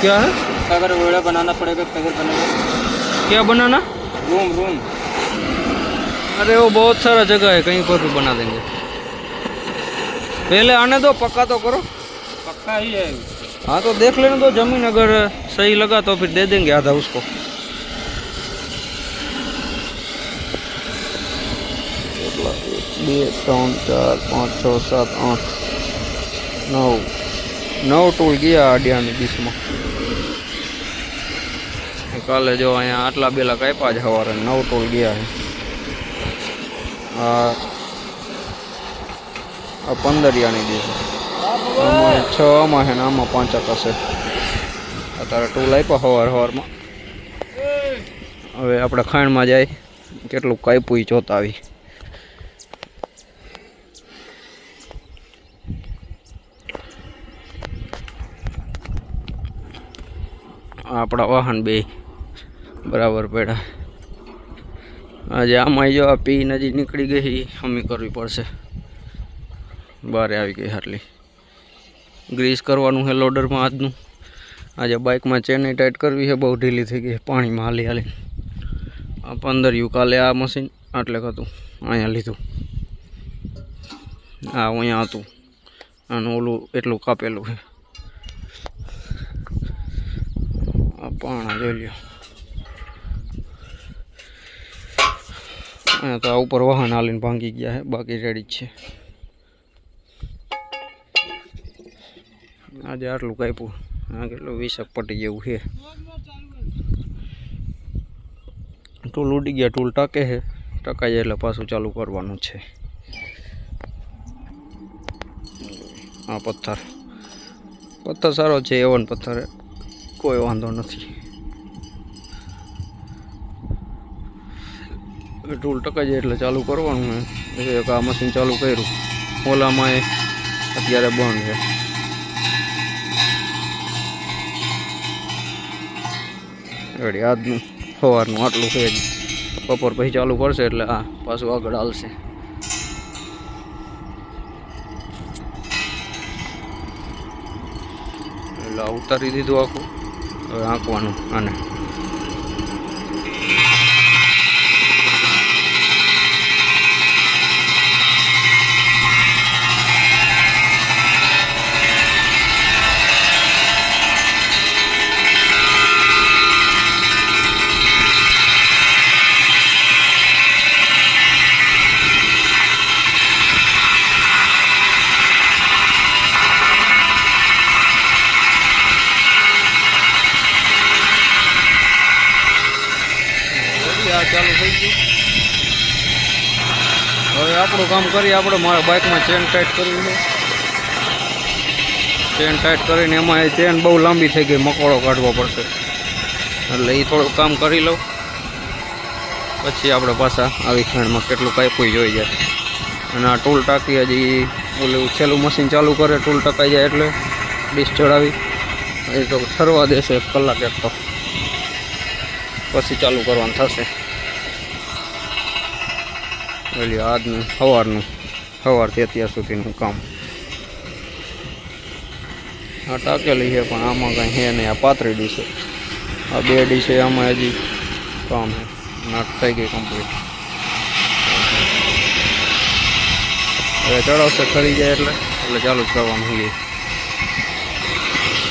क्या है अगर वेड़ा बनाना पड़ेगा कगर बनेगा क्या बनाना रूम रूम अरे वो बहुत सारा जगह है कहीं पर भी बना देंगे पहले आने दो पक्का तो करो पक्का ही है हाँ तो देख लेने दो जमीन अगर सही लगा तो फिर दे देंगे आधा उसको કેટલા? એક, બે ત્રણ ચાર પાંચ છ સાત આઠ નવ નવ ટૂલ ગયા આડિયાની ડીશમાં કાલે જો અહીંયા આટલા બેલા કાપ્યા જ સવારે નવ ટોલ ગયા છે. આ પંદરિયાની દિવસે આમાં છ, આમાં છે ને આમાં પાંચ હશે અત્યારે ટોલ આપ્યા સવાર સવારમાં હવે આપણે ખાંડમાં જાય, કેટલું કાપ્યું જોતા આવી આપણા વાહન બે. બરાબર પડ્યા. આજે આમાં જો આ પી નજી નીકળી ગઈ અમે કરવી પડશે. બારે આવી ગઈ આટલી ગ્રીસ કરવાનું છે લોડરમાં આજનું. આજે બાઇકમાં ચેનની ટાઈટ કરવી છે, બહુ ઢીલી થઈ ગઈ પાણીમાં હાલી હાલી આ પંદર યુ કાલે આ મશીન, આટલે હતું અહીંયા લીધું. આ અહીંયા હતું. આનું ઓલું એટલું કાપેલું છે. પાણા જોઈ લ્યો. તો આ ઉપર વાહન હાલીને ભાંગી ગયા છે બાકી રેડી જ છે. આજે આટલું કાપ્યું. આ કેટલું વીસક પટી જેવું છે. ટૂલ ઉડી ગયા, ટૂલ ટકે છે. ટકાઈ જાય એટલે પાછું ચાલુ કરવાનું છે. આ પથ્થર. પથ્થર સારો છે એવન પથ્થર. કોઈ વાંધો નથી. ટૂલ ટકાઈ જાય એટલે ચાલુ કરવાનું એક આ મશીન ચાલુ કર્યું. ઓલામાં એ અત્યારે બંધ છે. રેડી, આજનું સવારનું આટલું છે બપોર પછી ચાલુ કરશે એટલે આ પાછું આગળ હાલશે. એટલે ઉતારી દીધું આખું. હવે આંકવાનું આને. ચાલુ થઈ ગયું. હવે આપણું કામ કરીએ, આપણે મારા બાઇકમાં ચેન ટાઈટ કરી છે ચેન ટાઈટ કરીને એમાં એ ચેન બહુ લાંબી થઈ ગઈ, મકોડો કાઢવો પડશે. એટલે એ થોડું કામ કરી લઉં. પછી આપણે પાછા આવી ખાંડમાં કેટલું કાંઈ જોઈ જાય. અને આ ટૂલ ટાંકી હજી ઓલું છેલ્લું મશીન ચાલુ કરે, ટૂલ ટકાઈ જાય એટલે ડીશ ચડાવી. એ તો ઠરવા દેશે એક કલાક એક તો. પછી ચાલુ કરવાનું થશે. એટલે આજનું સવારનું સવારથી અત્યાર સુધીનું કામ. આ ટાંકેલી છે, પણ આમાં કંઈ છે નહીં. આ પાતળી ડી છે. આ બે ડીશ આમાં હજી કામ છે. નાટ થઈ ગઈ કમ્પ્લીટ હવે ચડાવશે ખરી જાય એટલે. એટલે ચાલુ જ કરવાનું છે.